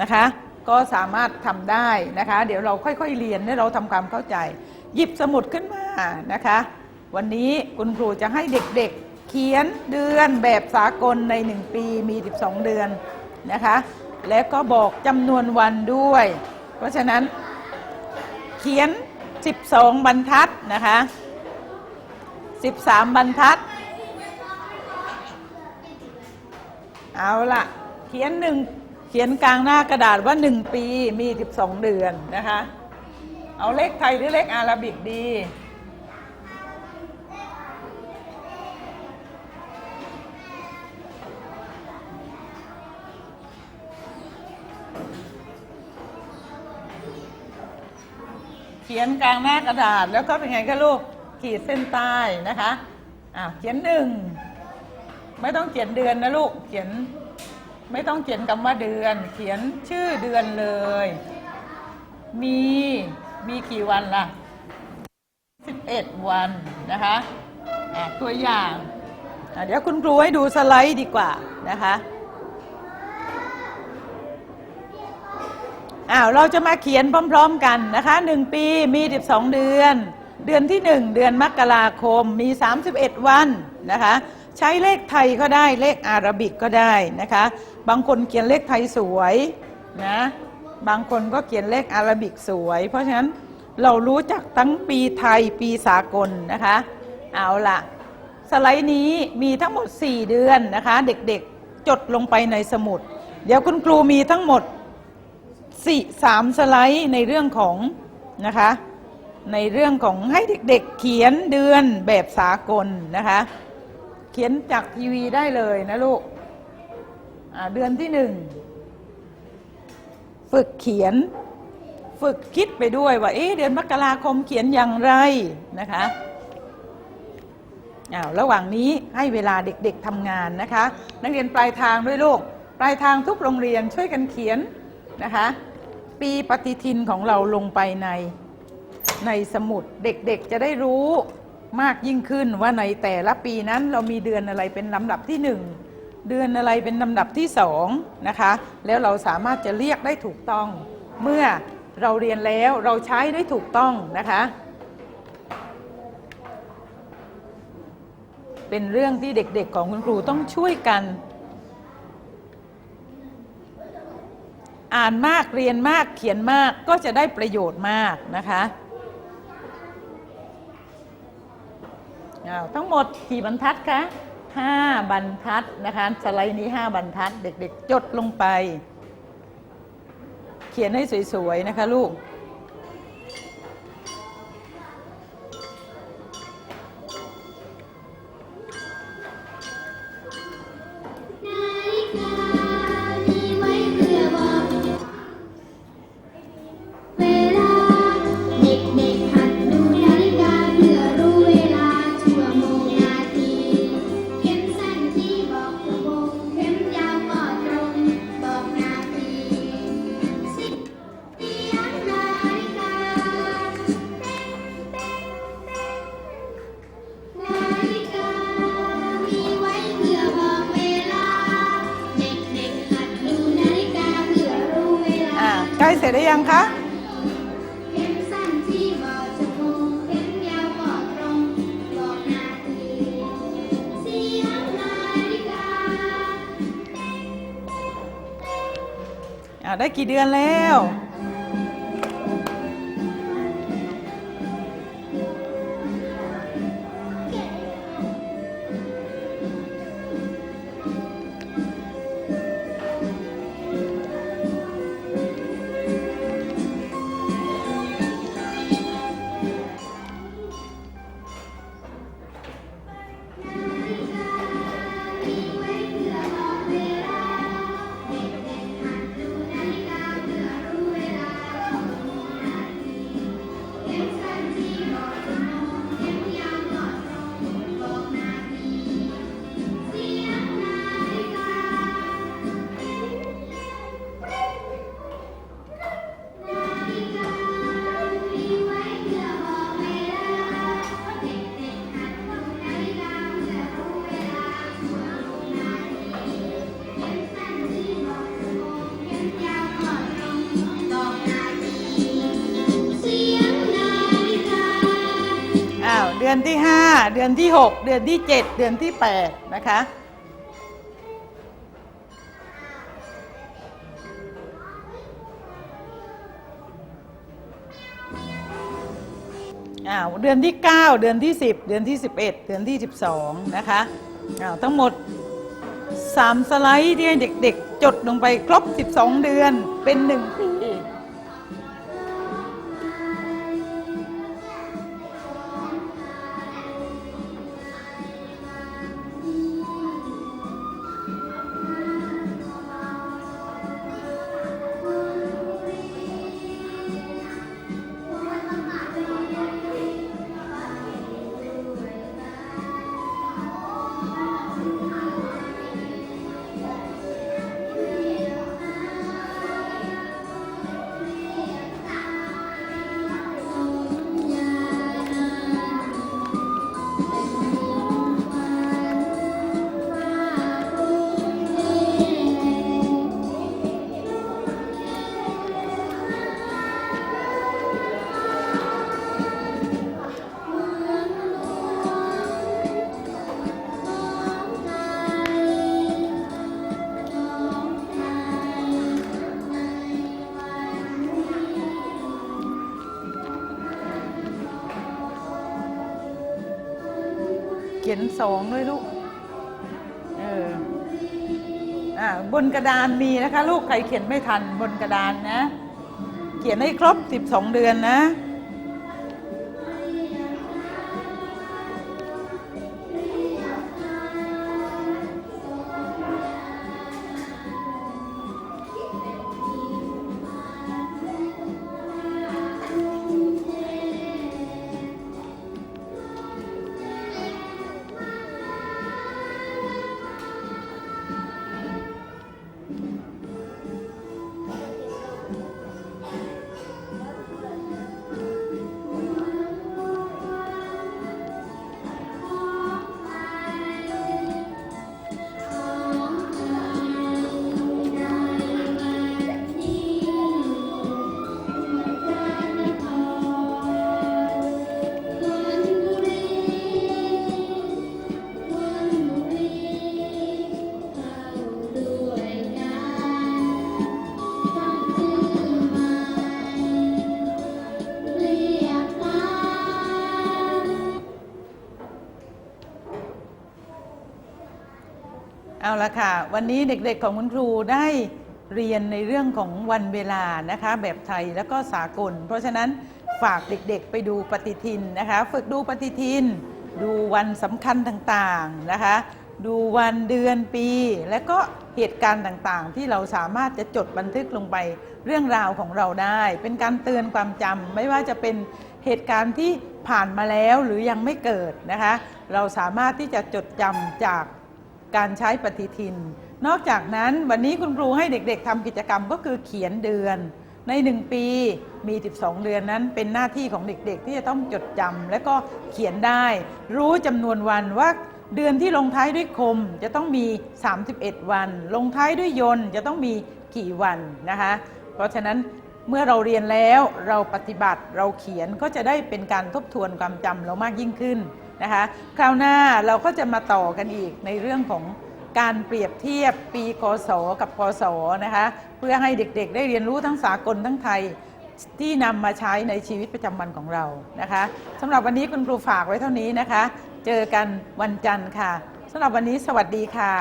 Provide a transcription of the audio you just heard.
นะคะ ก็สามารถทำได้นะคะ เดี๋ยวเราค่อยๆเรียนให้เราทำความเข้าใจ หยิบสมุดขึ้นมานะคะ วันนี้คุณครูจะให้เด็กๆ เขียนเดือนแบบสากลใน 1 ปีมี 12 เดือนนะคะ และก็บอกจำนวนวันด้วย เพราะฉะนั้นเขียน 12 บรรทัดนะคะ 13 บรรทัด เอาละเขียนหนึ่ง ขียนกลางหน้ากระดาษว่า 1 ปีมี 12 เดือนนะคะ เอาเลขไทยหรือเลขอาราบิกดี เขียนกลางหน้ากระดาษแล้วก็เป็นไงคะลูก ขีดเส้นใต้นะคะอ่าเขียนหนึ่งไม่ต้องเขียนเดือนนะลูกเขียน ไม่ต้องเขียนคำว่าเดือน เขียนชื่อเดือนเลย มีมีกี่วันล่ะ 11 วันนะคะะตัวอย่าง เดี๋ยวคุณครูให้ดูสไลด์ดีกว่านะคะอ้าวเราจะมาเขียนพร้อม ๆ กันนะคะ1ปีมี 12 เดือน เดือนที่ 1 เดือนมกราคมมี 31 วันนะคะ ใช้เลขไทยก็ได้เลขอาราบิกก็ได้นะคะ บางคนเขียนเลขไทยสวยนะบางคนก็เขียนเลขอาราบิกสวย เพราะฉะนั้นเรารู้จักทั้งปีไทยปีสากลนะคะ เอาละสไลด์นี้มีทั้งหมด 4 เดือนนะคะ เด็กๆจดลงไปในสมุด เดี๋ยวคุณครูมีทั้งหมดสี่สไลด์ในเรื่องของนะคะ ในเรื่องของให้เด็กๆเขียนเดือนแบบสากลนะคะ เขียนจากทีวีได้เลยนะลูก เดือนที่หนึ่งฝึกเขียนฝึกคิดไปด้วยว่าเอ๊ะเดือนมกราคมเขียนอย่างไรนะคะอ้าวระหว่างนี้ให้เวลาเด็กๆทำงานนะคะ นักเรียนปลายทางด้วยลูกปลายทางทุกโรงเรียนช่วยกันเขียนนะคะ ปีปฏิทินของเราลงไปในในสมุดเด็กๆจะได้รู้มากยิ่งขึ้นว่าในแต่ละปีนั้นเรามีเดือนอะไรเป็นลำดับที่หนึ่ง เดือนอะไรเป็นลำดับที่สองนะคะ แล้วเราสามารถจะเรียกได้ถูกต้อง เมื่อเราเรียนแล้วเราใช้ได้ถูกต้องนะคะ เป็นเรื่องที่เด็กๆของคุณครูต้องช่วยกัน อ่านมากเรียนมากเขียนมากก็จะได้ประโยชน์มากนะคะอ้าวทั้งหมดกี่บรรทัดคะ ห้าบรรทัดนะคะ สไลด์นี้ห้าบรรทัด เด็กๆ จดลงไป เขียนให้สวยๆ นะคะลูก งนาฬิกาอ่าได้กี่เดือนแล้วือนที่ 5 เดือนที่ 6 เดือนที่ 7 เดือนที่ 8 นะคะอ้าวเดือนที่ 9 เดือนที่ 10 เดือนที่ 11 เดือนที่ 12 นะคะอ้าวทั้งหมด 3 สไลด์ที่เด็กๆ จดลงไปครบ 12 เดือนเป็น1ปี เขียนสองด้วยลูก เออ อ่าบนกระดานมีนะคะ ลูกใครเขียนไม่ทันบนกระดานนะ เขียนให้ครบสิบสองเดือนนะ เอาละค่ะ วันนี้เด็กๆของคุณครูได้เรียนในเรื่องของวันเวลานะคะ แบบไทยแล้วก็สากล เพราะฉะนั้นฝากเด็กๆไปดูปฏิทินนะคะ ฝึกดูปฏิทิน ดูวันสำคัญต่างๆนะคะ ดูวันเดือนปี และก็เหตุการณ์ต่างๆ ที่เราสามารถจะจดบันทึกลงไปเรื่องราวของเราได้ เป็นการเตือนความจำไม่ว่าจะเป็นเหตุการณ์ที่ผ่านมาแล้วหรือยังไม่เกิดนะคะ เราสามารถที่จะจดจำจาก การใช้ปฏิทิน นอกจากนั้นวันนี้คุณครูให้เด็กๆทำกิจกรรมก็คือเขียนเดือน ใน 1 ปีมี 12 เดือนนั้นเป็นหน้าที่ของเด็กๆ ที่จะต้องจดจำและก็เขียนได้ รู้จำนวนวันว่าเดือนที่ลงท้ายด้วยคมจะต้องมี 31 วัน ลงท้ายด้วยยนจะต้องมีกี่วันนะคะ เพราะฉะนั้นเมื่อเราเรียนแล้วเราปฏิบัติเราเขียนก็จะได้เป็นการทบทวนความจำเรามากยิ่งขึ้น นะคะคราวหน้าเราก็จะมาต่อกันอีกในเรื่องของการเปรียบเทียบปีกศกับพศนะคะเพื่อให้เด็กๆ ได้เรียนรู้ทั้งสากลทั้งไทยที่นำมาใช้ในชีวิตประจำวันของเรานะคะสำหรับวันนี้คุณครูฝากไว้เท่านี้นะคะ เจอกันวันจันทร์ค่ะสำหรับวันนี้สวัสดีค่ะ